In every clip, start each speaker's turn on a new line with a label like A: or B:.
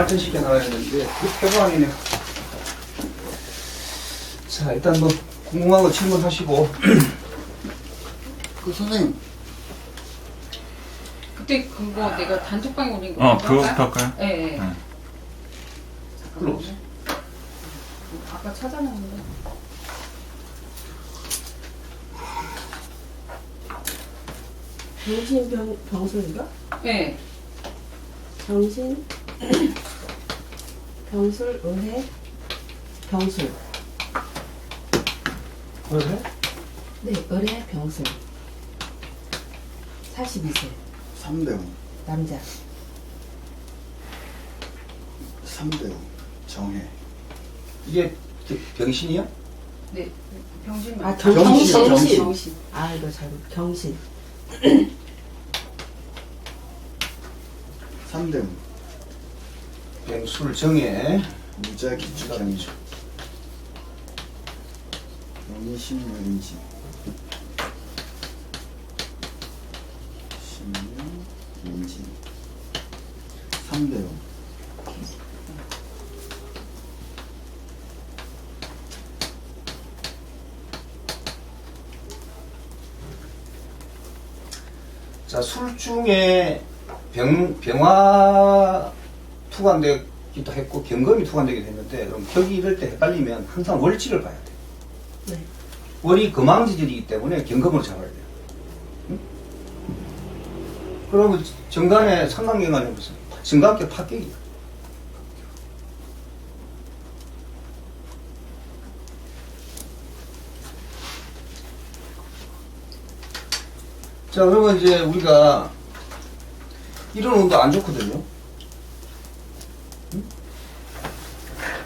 A: 발전시켜 나가야 되는데 그 아니네요. 자 일단 뭐 궁금한 거 질문하시고
B: 그 선생님
C: 그때 그거 내가 단톡방에 올린 거
D: 어? 그거부터 할까요?
C: 예, 예.
D: 네.
C: 잠깐만요. 아까 찾아놨는데.
E: 병신 병, 병술인가?
C: 예.
E: 병신 병술, 은혜, 병술.
A: 의뢰?
E: 네, 의뢰, 병술. 42세,
B: 3대5.
E: 남자.
B: 3대5. 정해.
A: 이게 병신이야?
C: 네, 병신
E: 아,
C: 경,
B: 경신,
E: 경신.
B: 경신.
E: 정신. 아, 이거 잘, 경신.
B: 3대5.
A: 맹술 정해
B: 무자 기축향이죠. 영이신 연지 신명 연지 3대요.
A: 자, 술 중에 병, 병화 투과되기도 했고 경금이 투과되기도 했는데 그럼 격이 이럴 때 헷갈리면 항상 월지를 봐야 돼.
E: 네
A: 월이 금왕지질이기 때문에 경금으로 잡아야 돼요. 응? 그러면 정간에 상관경관이 무슨 정관격 파격이야. 자, 그러면 이제 우리가 이런 운도 안 좋거든요.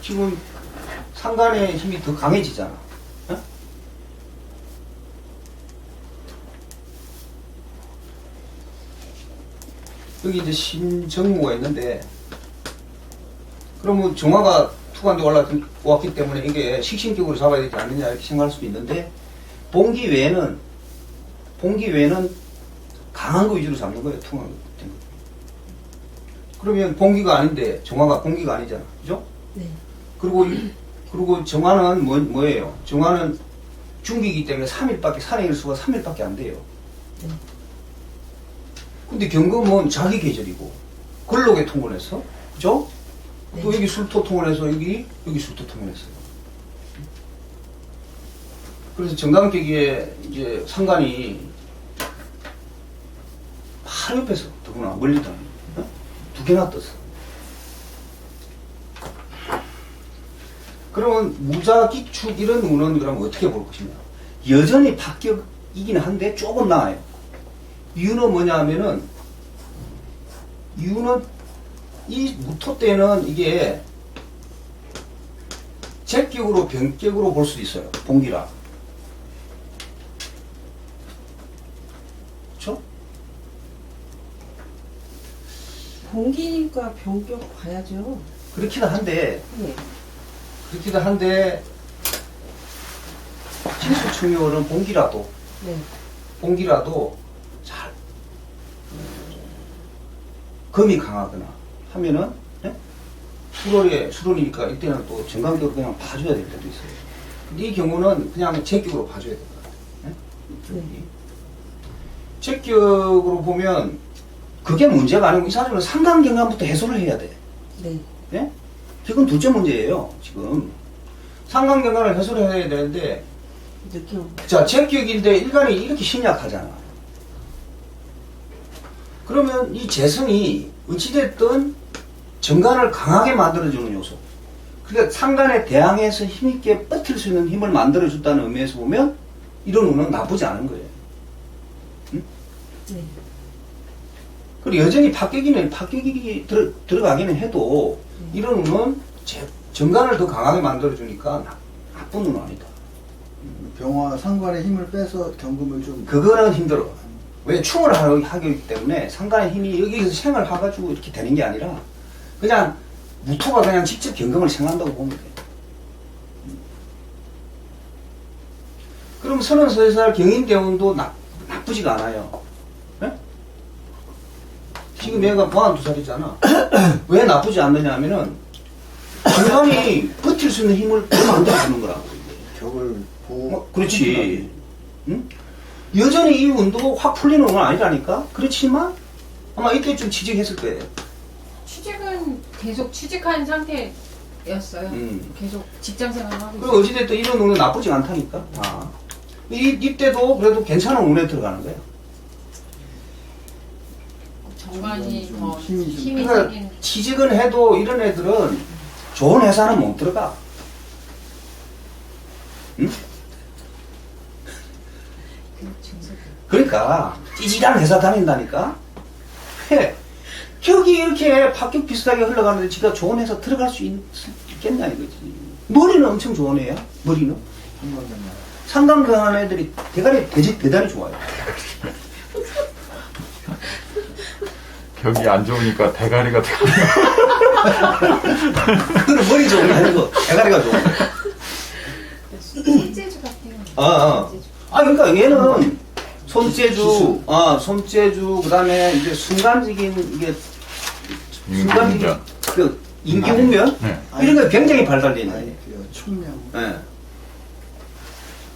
A: 지금 상간의 힘이 더 강해지잖아. 어? 여기 이제 신정무가 있는데, 그러면 정화가 투관돼 올라왔기 때문에 이게 식신격으로 잡아야 되지 않느냐 이렇게 생각할 수도 있는데, 봉기 외에는, 봉기 외에는 강한 거 위주로 잡는 거예요, 투관. 그러면 봉기가 아닌데, 정화가 봉기가 아니잖아. 그죠?
E: 네.
A: 그리고, 이- 그리고 정화는 뭐, 뭐예요? 정화는 중기이기 때문에 3일밖에, 산의 일수가 3일밖에 안 돼요.
E: 네.
A: 근데 경금은 자기 계절이고, 근록에 통근해서, 그죠? 또
E: 네.
A: 여기 술토 통근해서, 여기, 여기 술토 통근해서. 그래서 정강격에 이제 상관이 바로 옆에서, 더구나 멀리다. 어? 두 개나 떴어. 그러면 무자 기축 이런 운은 그럼 어떻게 볼 것이냐. 여전히 합격이긴 한데 조금 나아요. 이유는 뭐냐 하면은, 이유는 이 무토 때는 이게 제격으로 변격으로 볼 수도 있어요. 봉기라. 그쵸?
E: 공기니까 병격 봐야죠
A: 그렇기도 한데,
E: 네
A: 그렇기도 한데, 진수충요는 봉기라도,
E: 네.
A: 봉기라도 잘 금이 강하거나 하면은 예? 수월에 수월이니까 이때는 또 정강적으로 그냥 봐줘야 될 때도 있어요. 근데 이 경우는 그냥 제격으로 봐줘야 될 것 같아요. 예? 이쪽이. 제격으로 보면 그게 문제가 아니고 이 사람은 상강경감부터 해소를 해야 돼.
E: 네.
A: 예? 그건 둘째 문제예요. 지금 상강경감을 해소를 해야 되는데
E: 느낌
A: 자, 제격인데 일간이 이렇게 심약하잖아. 그러면 이 재성이 어찌됐든 정관을 강하게 만들어주는 요소. 그러니까 상관에 대항해서 힘있게 뻗을 수 있는 힘을 만들어줬다는 의미에서 보면 이런 운은 나쁘지 않은 거예요.
E: 네.
A: 그리고 여전히 파격이는 파격이 들어, 들어가기는 해도 이런 운은 제, 정관을 더 강하게 만들어주니까 나, 나쁜 운은 아니다.
B: 병화 상관의 힘을 빼서 경금을 좀
A: 그거는 힘들어. 왜 충을 하- 하기 때문에 상관의 힘이 여기서 생을 해가지고 이렇게 되는 게 아니라 그냥 무토가 그냥 직접 경금을 생한다고 보면 돼. 그럼 서른세 살 경인대운도 나, 나쁘지가 않아요. 예? 지금 얘가 보안 두 살이잖아. 왜 나쁘지 않느냐 하면은 중간이 버틸 수 있는 힘을 더 만들어주는 거라고.
B: 벽을 보호.
A: 어, 그렇지. 응? 여전히 이 운동은 확 풀리는 건 아니라니까? 그렇지만 아마 이때쯤 취직했을 거예요.
C: 취직은 계속 취직한 상태였어요.
A: 음.
C: 계속 직장 생활을 하고
A: 그
C: 있어요.
A: 어찌됐든 이런 운동 나쁘지 않다니까. 아. 이, 이때도 그래도 괜찮은 운에 들어가는 거야.
C: 정관이
B: 좀
C: 더
B: 힘이 좀-
C: 힘이
A: 그러니까
C: 생긴
A: 취직은 해도 이런 애들은 좋은 회사는 못 들어가. 응?
C: 그.
A: 그러니까 찌질한 회사 다닌다니까. 왜? 격이 이렇게 파격 비슷하게 흘러가는데 지가 좋은 회사 들어갈 수 있, 있겠냐 이거지. 머리는 엄청 좋은 애야. 머리는.
B: 상관없나.
A: 상담하는 애들이 대가리 대지 대단히 좋아요.
D: 격이 안 좋으니까 대가리가 돼.
A: 그거는 머리 좋은 거 아니고 대가리가 좋은 거.
C: 손재주 같아요.
A: 어, 어.
C: 손재주.
A: 아, 그러니까 얘는 손재주, 아, 손재주, 그 다음에 이제 순간적인, 이게, 순간적인. 그, 인기공면?
D: 네.
A: 이런 거 굉장히 발달되어 있는
B: 아니, 그 총명.
A: 예.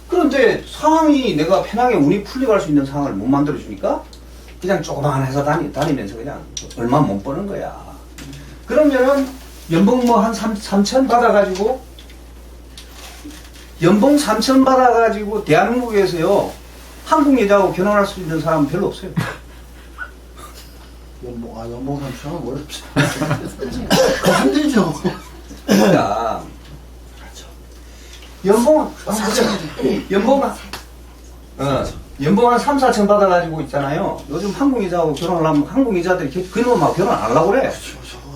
A: 그런데 상황이 내가 편하게 운이 풀리고 할수 있는 상황을 못 만들어주니까 그냥 조그마한 회사 다니, 다니면서 그냥 얼마 못 버는 거야. 그러면은 연봉 뭐한 3, 3천 받아가지고 연봉 3천 받아가지고 대한민국에서요 한국 여자하고 결혼할 수 있는 사람은 별로 없어요.
B: 연봉, 아, 연봉 삼천은 어렵지.
C: 그렇죠.
B: 힘들죠.
A: 그러니까 연봉 연봉 한- 어, 연봉 한 3, 4천 받아가지고 있잖아요. 요즘 한국 여자하고 결혼을 하면 한국 여자들이 겨- 그놈 막 결혼 안 하려고 그래.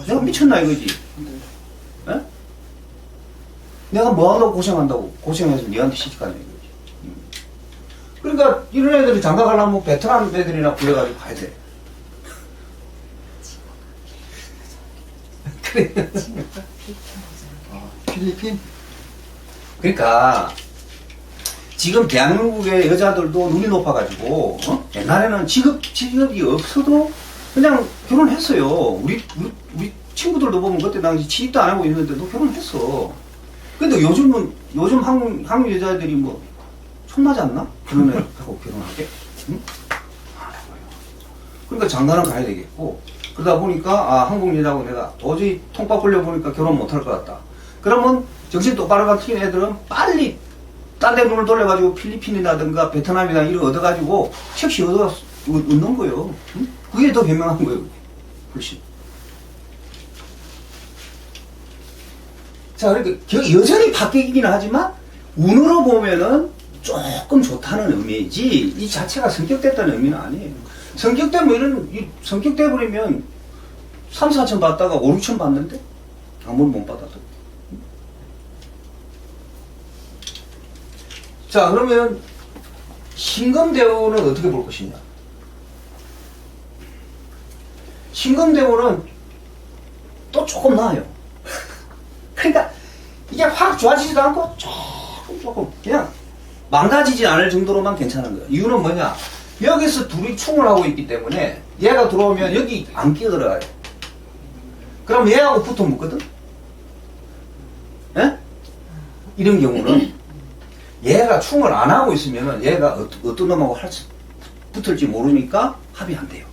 A: 내가 미쳤나 이거지. 에? 내가 뭐 한다고 고생한다고 고생해서 니한테 시집가냐 이거지. 음. 그러니까 이런 애들이 장가 가려면 뭐 베트남 애들이나 불러가지고 가야 돼. 그래.
B: 아, 필리핀?
A: 그러니까 지금 대한민국의 여자들도 눈이 높아가지고 어? 옛날에는 직업 직업이 없어도 그냥 결혼했어요. 우리 우리, 우리 친구들도 보면 그때 당시 취직도 안 하고 있는데도 결혼했어. 근데 요즘은 요즘 한국 한국 여자들이 뭐 손나지 않나? 그런 애하고 결혼하게? 응? 그러니까 장가는 가야 되겠고 그러다 보니까 아 한국 여자하고 내가 도저히 통밥 걸려 보니까 결혼 못 할 것 같다. 그러면 정신 똑바로 같은 애들은 빨리 딴 데 눈을 돌려가지고 필리핀이라든가 베트남이나 이런 거 얻어가지고 즉시 얻어 얻는 거예요. 응? 그게 더 변명한 거예요. 훨씬. 자, 그러니까 겨- 여전히 바뀌기는 하지만 운으로 보면은 조금 좋다는 의미지 이 자체가 성격됐다는 의미는 아니에요. 성격되면 이런 이 성격돼 버리면 3, 4천 받다가 5, 6천 받는데 아무리 못 받아도. 자, 그러면 신검대우는 어떻게 볼 것이냐? 신검대우는 또 조금 나아요. 그러니까 이게 확 좋아지지도 않고 조금 조금 그냥 망가지지 않을 정도로만 괜찮은 거예요. 이유는 뭐냐? 여기서 둘이 충을 하고 있기 때문에 얘가 들어오면 여기 안 끼어들어가요. 그럼 얘하고 붙어 묶거든? 예? 이런 경우는 얘가 충을 안 하고 있으면 얘가 어- 어떤 놈하고 할 수, 붙을지 모르니까 합이 안 돼요.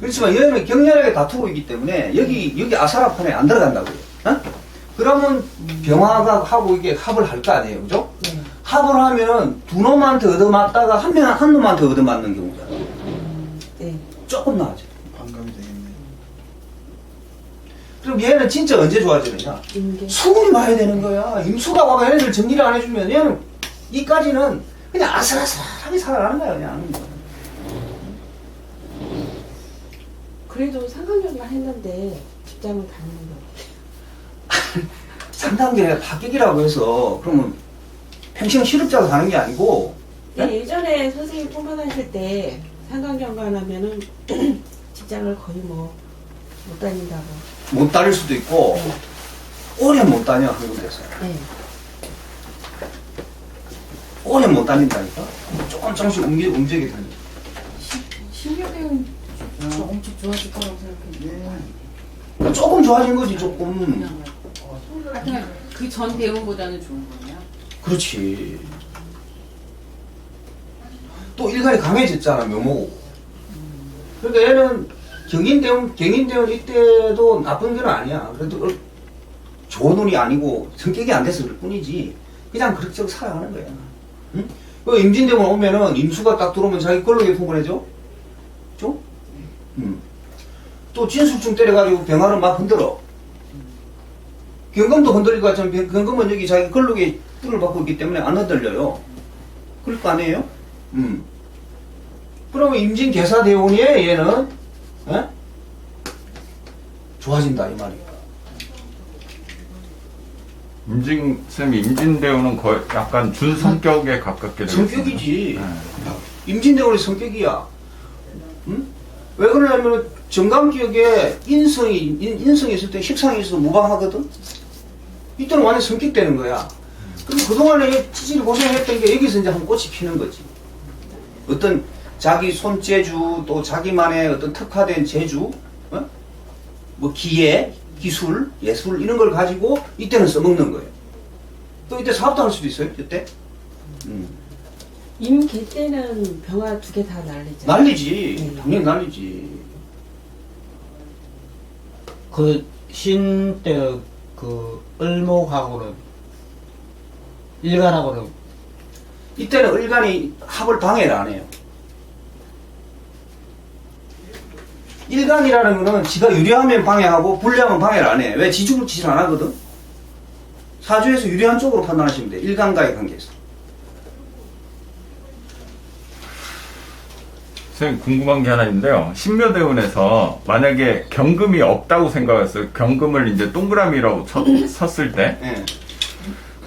A: 그렇지만 얘는 격렬하게 다투고 있기 때문에 여기 여기 아사라판에 안 들어간다고요. 어? 그러면 병화가 하고 이게 합을 할 거 아니에요, 그죠?
E: 네.
A: 합을 하면 두 놈한테 얻어맞다가 한 명, 한 놈한테 얻어맞는 경우잖아요.
E: 네.
A: 조금 나아져.
B: 반감이 되겠네.
A: 그럼 얘는 진짜 언제 좋아지느냐?
E: 인계.
A: 수군이 와야 되는 거야. 임수가 와가 얘네들 정리를 안 해주면 얘는 이까지는 그냥 아슬아슬하게 살아가는 거야, 그냥.
E: 그래도 상관경과 했는데 직장을 다니는 거.
A: 상단계 합격이라고 해서 그러면 평생 실업자로 가는 게 아니고
E: 네, 예전에 선생님 뽑아다닐 때 상관경관 하면은 직장을 거의 뭐 못 다닌다고.
A: 못 다닐 수도 있고 오래 못 다녀 한국에서
E: 네.
A: 오래 못 다닌다니까 조금 조금씩 움직, 움직이게 되는
C: 신규대는 저 엄청 좋아질 거라고 생각했는데.
B: 예.
A: 조금 좋아진 거지 조금.
C: 하여튼 그전 대응보다는 좋은 거네요.
A: 그렇지. 또 일간이 강해졌잖아 묘목. 그러니까 얘는 경인대원 경인대원 이때도 나쁜 건 아니야. 그래도 얼- 좋은 운이 아니고 성격이 안 그럴 뿐이지. 그냥 그럭저럭 살아가는 거야. 응? 그 임진대원 오면은 임수가 딱 들어오면 자기 걸로게 통보해줘. 줘? 응. 또 진술중 때려가지고 병화를 막 흔들어. 경금도 흔들릴 것 같지만 병- 경금은 여기 자기 걸룩에 뿔을 받고 있기 때문에 안 흔들려요. 그럴 거 아니에요? 음. 그러면 임진 개사대원이에 얘는 에? 좋아진다 이 말이에요.
D: 임진 쌤 임진대우는 거의 약간 준 성격에 가깝게 되겠습니다.
A: 성격이지.
D: 네.
A: 임진대원의 성격이야. 응? 왜 그러냐면 정감기역에 인성이 인, 인성이 있을 때 식상이 있어서 무방하거든. 이때는 완전 성격 되는 거야. 그럼 그동안에 찌질이 고생했던 게 여기서 이제 한 꽃이 피는 거지. 어떤 자기 손재주 또 자기만의 어떤 특화된 재주, 어? 뭐 기회, 기술, 예술 이런 걸 가지고 이때는 써먹는 거예요. 또 이때 사업도 할 수도 있어요. 이때. 음.
E: 임계 때는 병화 두개 다 날리죠.
A: 난리지.
E: 음.
A: 당연히 난리지.
F: 그 신때 그 을목하고는 일간하고는
A: 이때는 을간이 합을 방해를 안 해요. 일간이라는 거는 지가 유리하면 방해하고 불리하면 방해를 안 해. 왜 지 죽을 짓을 안 하거든? 사주에서 유리한 쪽으로 판단하시면 돼. 일간과의 관계에서.
D: 선생님 궁금한 게 하나 있는데요. 신묘대운에서 만약에 경금이 없다고 생각했어요. 경금을 이제 동그라미라고 쳤, 섰을 때
A: 예.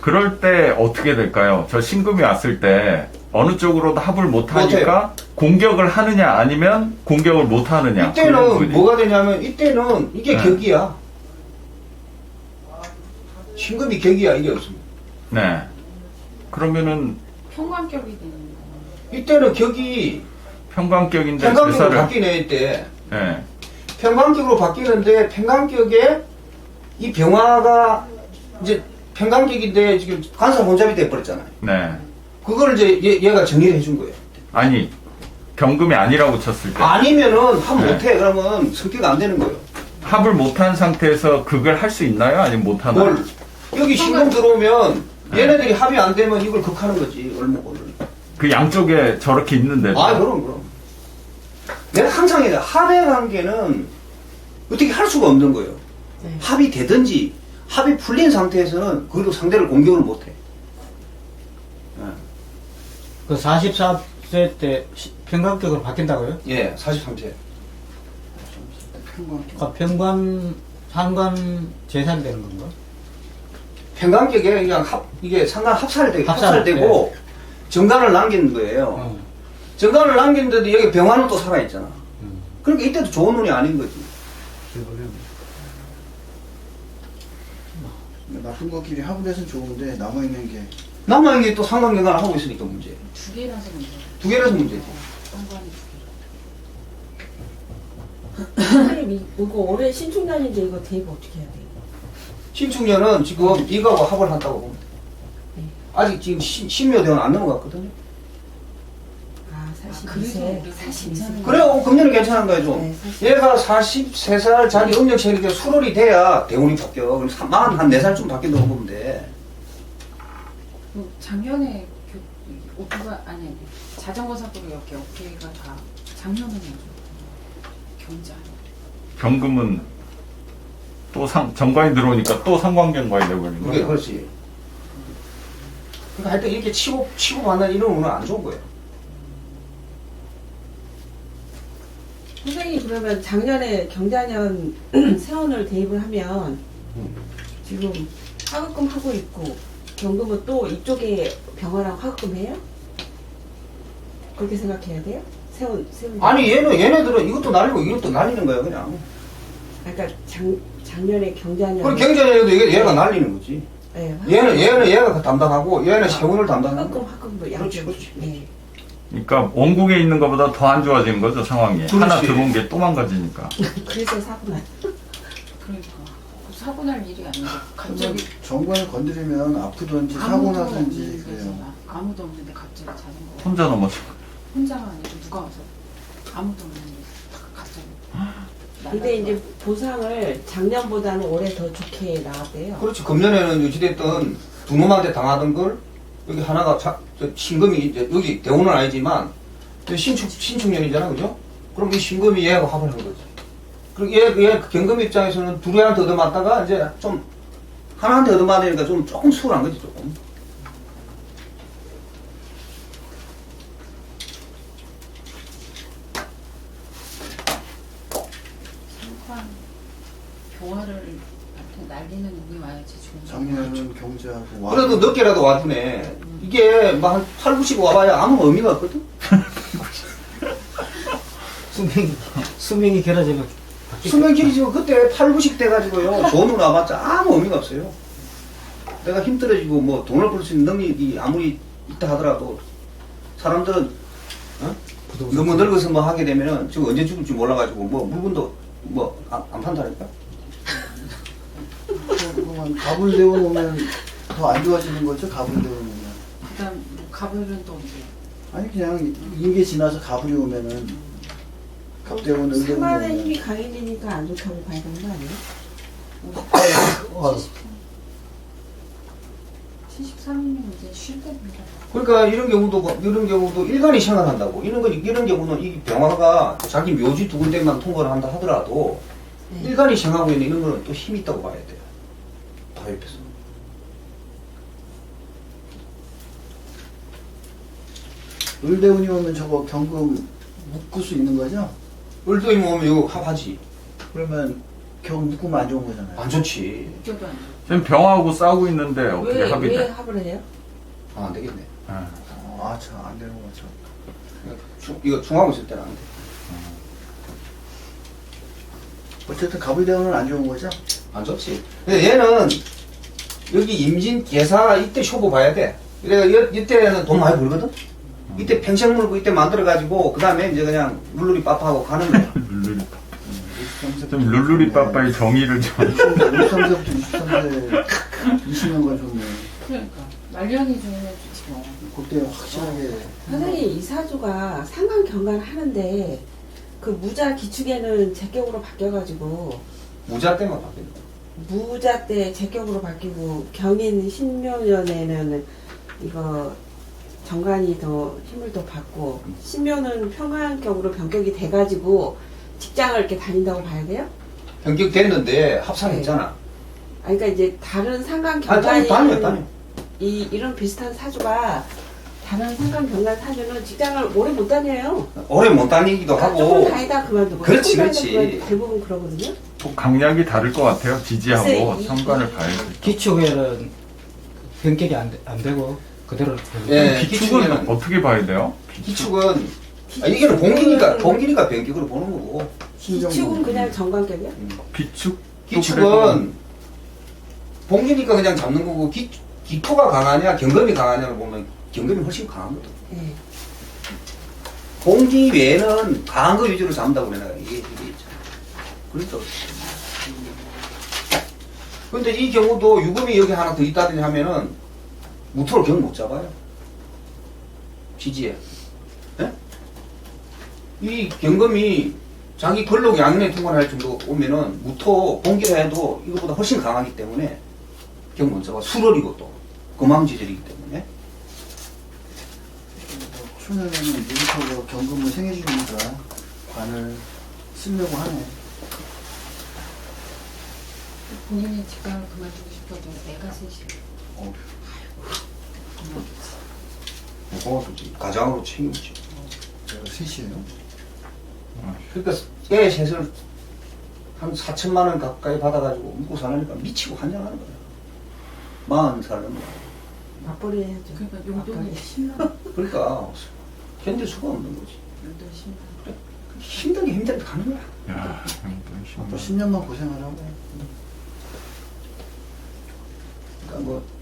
D: 그럴 때 어떻게 될까요? 저 신금이 왔을 때 어느 쪽으로도 합을 못 하니까 공격을 하느냐 아니면 공격을 못 하느냐.
A: 이때는. 뭐가 되냐면 이때는 이게
D: 네.
A: 격이야. 신금이 격이야 이게 없습니다.
D: 네. 그러면은
C: 평관격이 되는 거.
A: 이때는 격이
D: 평강격인데
A: 평강격으로
D: 제사를
A: 바뀌네 이때.
D: 네.
A: 평강격으로 바뀌는데 평강격에 이 병화가 이제 평강격인데 지금 관사 혼잡이 돼버렸잖아요.
D: 네.
A: 그걸 이제 얘, 얘가 정리를 해준 거예요.
D: 아니 경금이 아니라고 쳤을 때
A: 아니면은 합
D: 네.
A: 못해 그러면 성격 안 되는 거예요.
D: 합을 못한 상태에서 그걸 할 수 있나요? 아니면 못 하나요?
A: 뭘 여기 신금 들어오면 얘네들이 합이 안 되면 이걸 극하는 거지 얼목을.
D: 그 양쪽에 저렇게 있는데도
A: 아 그럼 그럼. 내가 항상 얘기해 합의 관계는 어떻게 할 수가 없는 거예요.
E: 네.
A: 합이 되든지 합이 풀린 상태에서는 그래도 상대를 공격을 못해.
F: 그 44세 때 시- 평강격으로 바뀐다고요?
A: 예, 43세.
B: 평관.
F: 그 평관 상관 재산이 되는 건가?
A: 평강격에 그냥 합, 이게 상관 합살되고,
F: 합살,
A: 합살되고, 정관을 남기는 거예요.
F: 어.
A: 정관을 남기는데도 여기 병화는 또 살아있잖아.
F: 음.
A: 그러니까 이때도 좋은 운이 아닌 거지.
B: 나쁜 것끼리 합을 해서 좋은데 남아있는 게
A: 남아 이게 또 상관경관을 하고 있으니까 문제.
C: 두 개라서 문제.
A: 두 개라서 문제지.
C: 개.
E: 선생님 이- 이거 올해 신축년인데 이거 대입 어떻게 해야 돼요?
A: 신축년은 지금 이거하고 합을 한다고 보면 돼.
E: 네.
A: 아직 지금 신, 신묘 대원 안 넘어갔거든요.
E: 아
C: 아, 그래서
E: 42세.
C: 우리 사실 괜찮은
A: 그래, 어, 금년은 괜찮은 거야, 좀.
E: 네, 사실.
A: 얘가 43살 자기 음력체니까 수월이 돼야 대운이 바뀌어. 그럼 44살쯤 바뀐다고 보면 돼.
C: 그 작년에 교, 오토가 아니 아니 자전거 사고로 이렇게 어깨가 다 작년에. 경자.
D: 경금은 또 상, 정관이 들어오니까 또 상관경관이 되버리는
A: 그게
D: 거예요.
A: 그렇지. 그러니까 하여튼 이렇게 치고, 치고 받는 이런 운은 안 좋은 거예요.
E: 선생님 그러면 작년에 경자년 세원을 대입을 하면 지금 화급금 하고 있고 경금은 또 이쪽에 병화랑 화급금 해요? 그렇게 생각해야 돼요? 세원 세원
A: 아니, 얘는, 얘네들은 이것도 날리고 이것도 날리는 거야, 그냥.
E: 그러니까 작, 작년에 경자년
A: 그럼 경제에도 얘, 얘가 날리는 거지.
E: 네,
A: 얘는, 얘는 얘가 그 담당하고, 얘는 세운을 담당하고.
E: 화급금 화급금 뭐
A: 그렇지,
E: 양쪽
A: 그렇지.
E: 네.
D: 그러니까 원국에 있는 것보다 더 안 좋아지는 거죠 상황이.
A: 그렇지.
D: 하나 들어온 게 또 망가지니까.
E: 그래서 사고 나.
C: 그러니까 사고 날 일이 아니고
B: 그러면
C: 갑자기
B: 정관을 건드리면 아프든지 사고
C: 아무도
B: 나든지
C: 없는
B: 그래요.
C: 데서 아무도 없는데 갑자기 자전거
D: 혼자 넘어져.
C: 혼자가 아니고 누가 와서 아무도 없는데 갑자기
E: 근데 이제 보상을 작년보다는 올해 더 좋게 나왔대요.
A: 그렇지. 금년에는 유지됐던 두 놈한테 당하던 걸 여기 하나가 자, 저 신금이 이제 여기 대우는 아니지만 저 신축 신축년이잖아, 그죠? 그럼 이 신금이 얘하고 합을 한 거지. 그리고 얘, 얘 경금 입장에서는 둘이 한테 얻어맞다가 이제 좀 하나한테 얻어맞으니까 좀 조금 수월한 거지 조금.
C: 상관 교화를 하여튼 날리는 운이 와야지 좋은 거.
B: 작년은 경제하고 와.
A: 그래도 늦게라도 와주네. 이게 뭐한 8, 90 와봐야 아무 의미가 없거든.
F: 수명이, 수명이 길어지면
A: 수명 길이지만 그때 8, 90 돼가지고요. 좋은 운 와봤자 아무 의미가 없어요. 내가 힘들어지고 뭐 돈을 벌 수 있는 능력이 아무리 있다 하더라도 사람들은 어? 너무 늙어서 뭐 하게 되면은 지금 언제 죽을지 몰라가지고 뭐 물건도 뭐안 판다니까.
B: 그러면 갑을 내어놓으면 더 안 좋아지는 거죠? 갑을 내어놓으면.
C: 그다음 뭐 가불은 또 이제
B: 아니 그냥 인계 지나서 갑을이 오면은 갑대원 의견이
E: 상관의
B: 오면
E: 힘이 강해지니까 안 좋다고 봐야 되는 거 아니에요?
F: 어,
C: 73이면 이제 쉴 때입니다.
A: 그러니까 이런 경우도 뭐- 이런 경우도 일간이 생각한다고 이런 건 이런 경우는 이 병화가 자기 묘지 두 군데만 통과를 한다 하더라도
E: 네.
A: 일간이 생각하고 있는 이런 거는 또 힘이 있다고 봐야 돼요. 다 옆에서.
B: 을대운이 오면 저거 경금 묶을 수 있는 거죠?
A: 을도이 오면 이거 합하지.
B: 그러면 경 묶으면 안 좋은 거잖아요.
A: 안 좋지.
C: 웃겨도 안 돼.
D: 지금 병하고 싸우고 있는데 어떻게
E: 왜,
D: 합의
E: 왜
D: 돼?
E: 합을 해요?
A: 아, 안 되겠네.
D: 아,
B: 아, 참, 안 되는 거죠.
A: 중- 이거 중하고 있을 때는 안 돼.
B: 어쨌든 갑을대운은 안 좋은 거죠?
A: 안 좋지. 근데 얘는 여기 임진 계사 이때 쇼부 봐야 돼. 그래 이때는 돈 많이 벌거든. 이때 pension 물고 이때 만들어가지고 그 다음에 이제 그냥 물놀이 빠빠하고 가는 거야.
D: 룰루리.
B: 음,
D: 좀 룰루리 빠빠의 정의를 좀.
B: 23세부터 23세 20년간 좋네.
C: 그러니까 말년이 좋으면 좋지 뭐.
B: 그때 확실하게
E: 선생님 이 사주가 상관 경관 하는데 그 무자 기축에는 제격으로 바뀌어가지고
A: 무자 때만 바뀌는 거야.
E: 무자 때 제격으로 바뀌고 경인 신묘년에는 이거 정관이 더 힘을 더 받고 신묘는 평안격으로 변격이 돼가지고 직장을 이렇게 다닌다고 봐야 돼요?
A: 변격됐는데 합산했잖아.
E: 아 그러니까 이제 다른 상관
A: 아, 다녀,
E: 경관이
A: 다녀, 다녀.
E: 이 이런 비슷한 사주가 다른 상관 경관 사주는 직장을 오래 못 다녀요.
A: 오래 못 다니기도
E: 그러니까
A: 하고.
E: 조금 다니다 그만두고
A: 그렇지,
E: 조금 다니다
A: 그렇지.
E: 그만- 대부분 그러거든요.
D: 또 강약이 다를 것 같아요. 지지하고
E: 글쎄, 이-
D: 상관을 봐야지.
F: 기축에는 변격이 안, 되, 안 되고 그대로
A: 예,
D: 기축은
A: 기축은
D: 어떻게 봐야 돼요?
A: 기축은 아, 이게는 봉기니까 봉기니까 변격으로 보는 거고.
E: 기축은 그냥 정관격이야?
D: 기축?
A: 기축은 봉기니까 그냥 잡는 거고 기, 기토가 강하냐 경금이 강하냐를 보면 경금이 훨씬 강하거든.
E: 예.
A: 봉기 외에는 강한 거 위주로 잡는다고 그래 내가 이게 이게 있잖아. 그러니까. 근데 이 경우도 유금이 여기 하나 더 있다든지 하면은 무토를 경못 잡아요. 지지에. 예? 이 경금이 자기 근록 양면에 통과할 정도 오면은 무토 봉기라 해도 이것보다 훨씬 강하기 때문에 경 못 잡아. 수월이고 또 금왕지절이기 때문에.
B: 초년에는 미리터가 경금을 생해주니까 관을 쓰려고 하네.
C: 본인이 직장을 그만두고 싶어도 내가 셋이
B: 어,
A: 고맙지. 가장으로 책임지.
B: 내가 셋이에요.
A: 그러니까 애 셋을 한 4천만 원 가까이 받아가지고 먹고 사니까 미치고 환장하는 거야. 마흔 살은
E: 맞벌이 해야죠.
C: 그러니까 용돈이
E: 맞벌이.
C: 10만
A: 그러니까 견딜 수가 없는 거지.
C: 용돈 10만
A: 힘들게 힘들게 가는 거야.
D: 야,
B: 또 10년만 고생하라고.
A: 그러니까 뭐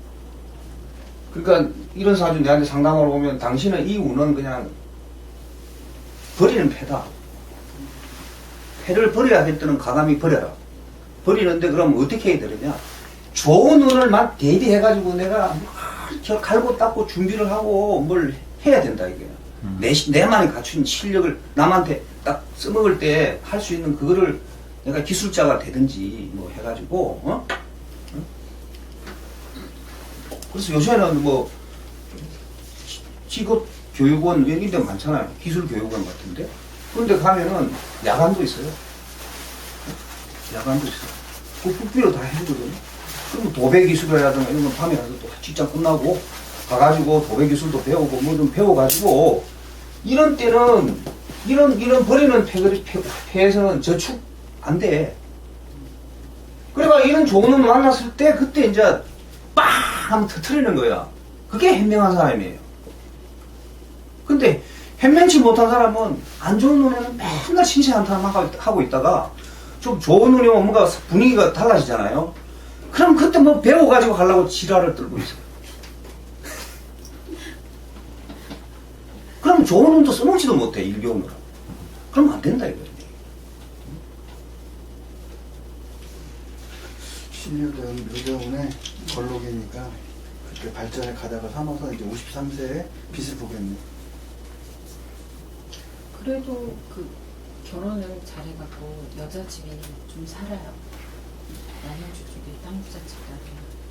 A: 그러니까 이런 사주 내한테 상담을 오면 당신은 이 운은 그냥 버리는 패다. 패를 버려야 될 때는 과감히 버려라. 버리는데 그럼 어떻게 해야 되느냐? 좋은 운을만 대비해가지고 내가 막 이렇게 갈고 닦고 준비를 하고 뭘 해야 된다, 이게. 내, 시- 내만이 갖춘 실력을 남한테 딱 써먹을 때 할 수 있는 그거를 내가 기술자가 되든지 뭐 해가지고, 어? 응? 그래서 요새는 뭐, 지- 직업 교육원 이런 데 많잖아요. 기술 교육원 같은데. 그런데 가면은 야간도 있어요. 야간도 있어요. 그 국비로 다 해주거든요. 그럼 도배 기술이라든가 이런 건 밤에 가서 또 직장 끝나고 가가지고 도배 기술도 배우고 뭐 좀 배워가지고 이런 때는 이런 이런 버리는 폐, 폐, 폐에서는 저축 안 돼. 그러니까 이런 좋은 놈 만났을 때 그때 이제 빵 하면 터트리는 거야. 그게 현명한 사람이에요. 근데 현명치 못한 사람은 안 좋은 눈에는 맨날 신세한탄 하고 있다가 좀 좋은 눈이 오면 뭔가 분위기가 달라지잖아요. 그럼 그때 뭐 배워가지고 가려고 지랄을 떨고 있어요. 그럼 좋은 눈도 써먹지도 못해, 일교훈으로. 그러면 안 된다, 이거지.
B: 신유대원 묘대원의 걸록이니까 발전에 가다가 삼아서 이제 53세에 빚을 보고 있네.
C: 그래도 그 결혼을 잘해갖고 여자 집이 좀 살아요. 남양주 쪽에 땅 부잣집가.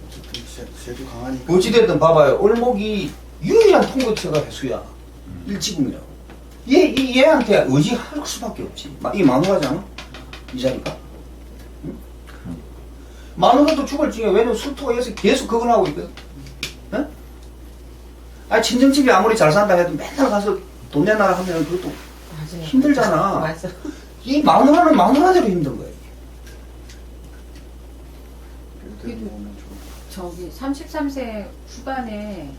B: 어쨌든 쟤- 쟤도 강하니까.
A: 어찌됐든 봐봐요. 올목이 유일한 통고체가 해수야. 일지궁이라고. 얘, 이, 얘한테 의지할 수밖에 없지. 마- 이 마누라잖아? 이자니까. 응? 마누라도 죽을 중에 왜냐면 술토가 여기서 계속 그걸 하고 있거든. 응? 아, 친정집이 아무리 잘 산다 해도 맨날 가서 돈 내놔라 하면 그것도
E: 맞아요.
A: 힘들잖아.
E: 맞아.
A: 이 마누라는 마누라대로 힘든 거야. 이게.
C: 저기 33세 후반에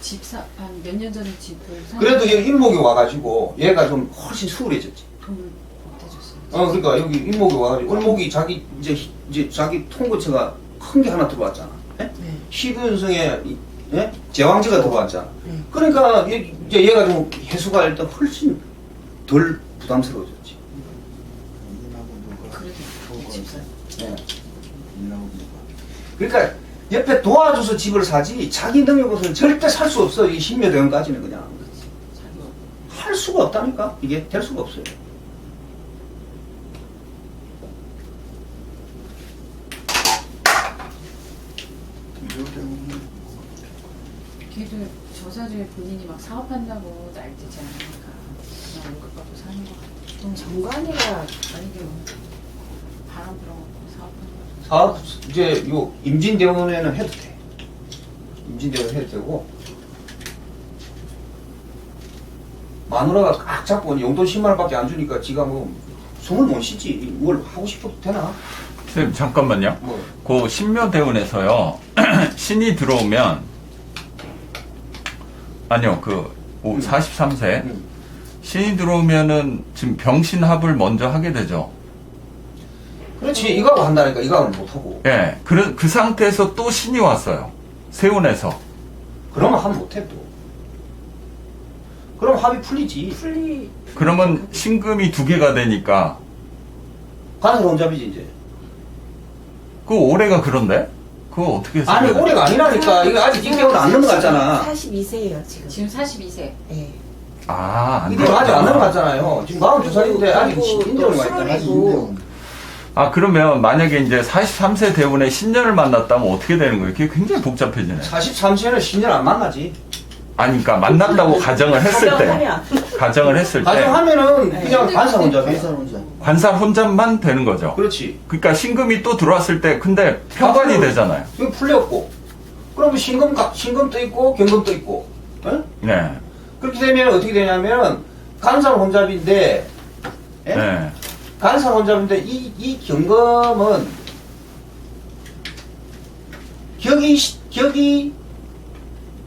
C: 집사 한 몇 년 전에 집을 사.
A: 그래도 여기 일목이 와가지고 얘가 좀 훨씬 수월해졌지.
C: 돈을 못 해줬어요.
A: 어, 그러니까 여기 일목이 와가지고 일목이 자기 이제 히- 이제 자기 통고체가 큰 게 하나 들어왔잖아. 예?
E: 네.
A: 시부윤성의 이- 예? 제왕제가 들어왔잖아.
E: 네.
A: 그러니까 얘- 이제 얘가 좀 해수가 일단 훨씬 덜 부담스러워졌지. 예. 그러니까 옆에 도와줘서 집을 사지 자기 능력으로서는 절대 살 수 없어. 이 신묘대원까지는 그냥
C: 자기 얼굴.
A: 할 수가 없다니까. 이게 될 수가 없어요.
B: 묘대원은
C: 걔도 저 사주에 본인이 막 사업한다고 날뛰지 않으니까 그냥 월급 받고 사는 것 같아. 좀
E: 정관이가
C: 뭐 바람 불어갖고 사업하는 거.
A: 사업 이제 요 임진 대원에는 해도 돼. 임진 대원 해도 되고 마누라가 꽉 잡고 용돈 10만 원밖에 안 주니까 지가 뭐 숨을 못 쉬지. 뭘 하고 싶어도 되나?
D: 선생님 잠깐만요.
A: 뭐
D: 그 신묘대운에서요 신이 들어오면 아니요 그 오-
A: 음.
D: 43세
A: 음.
D: 신이 들어오면은 지금 병신합을 먼저 하게 되죠.
A: 그렇지 이거하고 한다니까 이거하고는 못하고
D: 예, 그, 그 상태에서 또 신이 왔어요. 세운에서.
A: 그러면 하면 못해 또. 그럼 합이 풀리지.
E: 풀리
D: 그러면 신금이 두 개가 되니까
A: 간섭 혼잡이지 이제.
D: 그 올해가 그런데? 그거 어떻게 해서
A: 아니 올해가 아니라니까 이거 아직 인격은 안 넘어갔잖아.
E: 42세예요 지금.
C: 지금 42세.
E: 예.
D: 아, 안
A: 이게 아직 안. 넘어갔잖아요. 지금 42살인데 아직
E: 그리고
A: 인정을 또가 있잖아.
B: 아직
E: 그리고-
B: 인대원.
D: 아, 그러면 만약에 이제 43세 대운에 신년을 만났다면 어떻게 되는 거예요? 그게 굉장히 복잡해지네.
A: 43세는 신년 안 만나지.
D: 아니, 그러니까 만났다고 가정을 했을 때. 가정을 했을 때.
A: 가정하면은
E: 네.
A: 그냥 반사 혼잡이야.
B: 회사 혼자.
D: 관살 혼잡만 되는 거죠.
A: 그렇지.
D: 그러니까 신금이 또 들어왔을 때, 근데 평관이
A: 앞으로-
D: 되잖아요.
A: 이거 풀렸고. 그러면 신금, 가- 신금 떠 있고, 경금 떠 있고. 어?
D: 네.
A: 그렇게 되면 어떻게 되냐면, 간살 혼잡인데, 예?
D: 네.
A: 간살 혼잡인데, 이, 이 경금은, 격이, 시- 격이,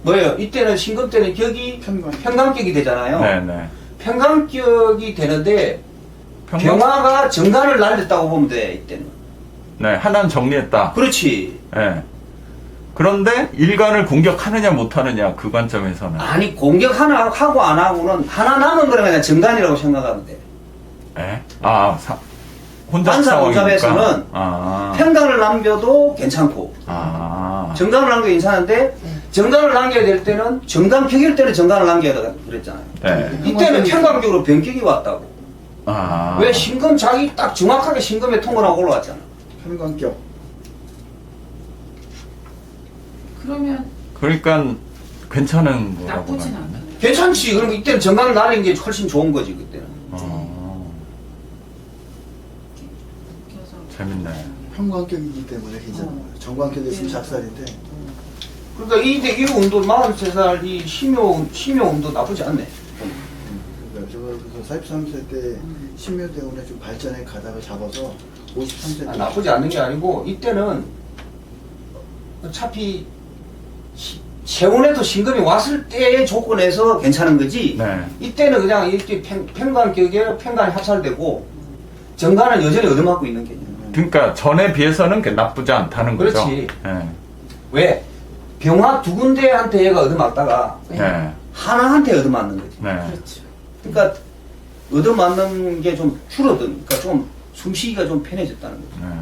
A: 뭐예요? 이때는 신금 때는 격이
B: 편관.
A: 평강격이 되잖아요.
D: 네, 네.
A: 평강격이 되는데,
D: 평관?
A: 병화가 정관을 날렸다고 보면 돼, 이때는.
D: 네, 하나는 정리했다.
A: 그렇지.
D: 네. 그런데 일간을 공격하느냐 못하느냐 그 관점에서는
A: 아니 공격 하나 하고 안 하고는 하나 남은 거는 그냥 정단이라고 생각하면 돼.
D: 예? 아 사- 혼잡
A: 반사
D: 상황이니까
A: 혼잡에서는
D: 아,
A: 평강을 남겨도 괜찮고
D: 아.
A: 정강을 남겨도 괜찮은데 정강을 남겨야 될 때는 정강 격일 때는 정강을 남겨야 된다 그랬잖아요.
D: 네.
A: 이때는 평강적으로 변격이 왔다고.
D: 아.
A: 왜 신금 자기 딱 정확하게 신금에 통과하고 올라왔잖아.
B: 편관격
C: 그러면
D: 그러니까 괜찮은 거라고
C: 나쁘진. 않아요.
A: 괜찮지. 그럼 이때는 정강을 날린 게 훨씬 좋은 거지 그때는.
D: 어, 재밌네.
B: 편관격이기 때문에 괜찮은 거예요. 정관격이었으면 작살인데
A: 그러니까 이 운도 43살 이 심요 심요 운도 나쁘지 않네.
B: 그러니까 저 그래서 43세 때 신묘 때문에 좀 발전해 가다가 잡아서 53세 때
A: 아, 나쁘지 않는 게 아니고 이때는 어차피 시- 세운에도 신금이 왔을 때의 조건에서 괜찮은 거지.
D: 네.
A: 이때는 그냥 이렇게 팽, 팽관격에 팽관이 합살되고 정관은 여전히 얻어맞고 있는 개념.
D: 그러니까 전에 비해서는 그 나쁘지 않다는 거죠.
A: 그렇지.
D: 예.
A: 왜? 병화 두 군데한테 얘가 얻어맞다가
E: 네.
D: 네.
A: 하나한테 얻어맞는 거지.
D: 네.
E: 그렇죠.
A: 그러니까 얻어맞는 게 좀 줄어든, 그러니까 좀 숨쉬기가 좀 편해졌다는 거죠.
D: 네.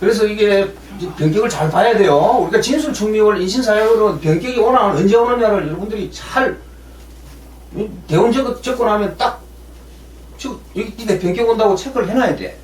A: 그래서 이게 변격을 잘 봐야 돼요. 우리가 진술 충미월 인신사역으로 변격이 오나 언제 오느냐를 여러분들이 잘 대원 적- 접근하면 딱 저, 여기 이때 변격 온다고 체크를 해놔야 돼.